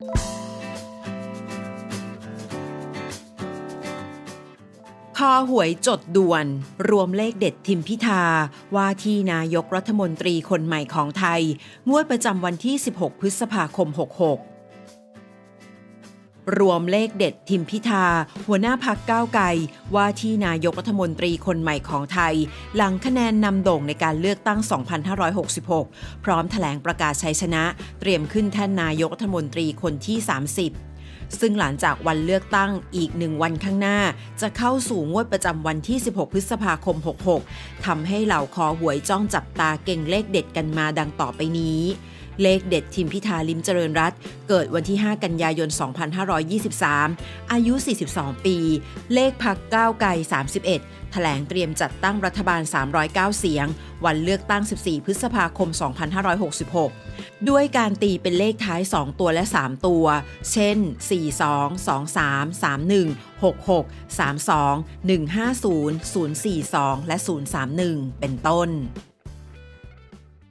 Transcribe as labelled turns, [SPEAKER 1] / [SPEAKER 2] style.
[SPEAKER 1] คอหวยจดด่วน รวมเลขเด็ดทิมพิธา ว่าที่นายกรัฐมนตรีคนใหม่ของไทย งวดประจำวันที่ 16 พฤษภาคม 66 รวมเลขเด็ดทิมพิธา หัวหน้าพักก้าวไกลว่าที่นายกรัฐมนตรีคนใหม่ของไทย หลังคะแนนนำโด่งในการเลือกตั้ง 2566 พร้อมแถลงประกาศชัยชนะ เตรียมขึ้นแท่นนายกรัฐมนตรีคนที่ 30ซึ่งหลังจากวันเลือกตั้งอีกหนึ่งวันข้างหน้า จะเข้าสู่งวดประจำวันที่ 16 พฤษภาคม 66 ทำให้เหล่าคอหวยจ้องจับตาเก่งเลขเด็ดกันมาดังต่อไปนี้ เลขเด็ดทิมพิธาลิมเจริญรัตเกิดวันที่ 5 กันยายน 2523 อายุ 42 ปี เลขพักก้าวไกล 31 แถลงเตรียมจัดตั้งรัฐบาล 309 เสียง วันเลือกตั้ง 14 พฤษภาคม 2566 ด้วยการตีเป็นเลขท้าย 2 ตัวและ 3 ตัว เช่น 42 23 31 66 32 150 042 และ 031 เป็นต้น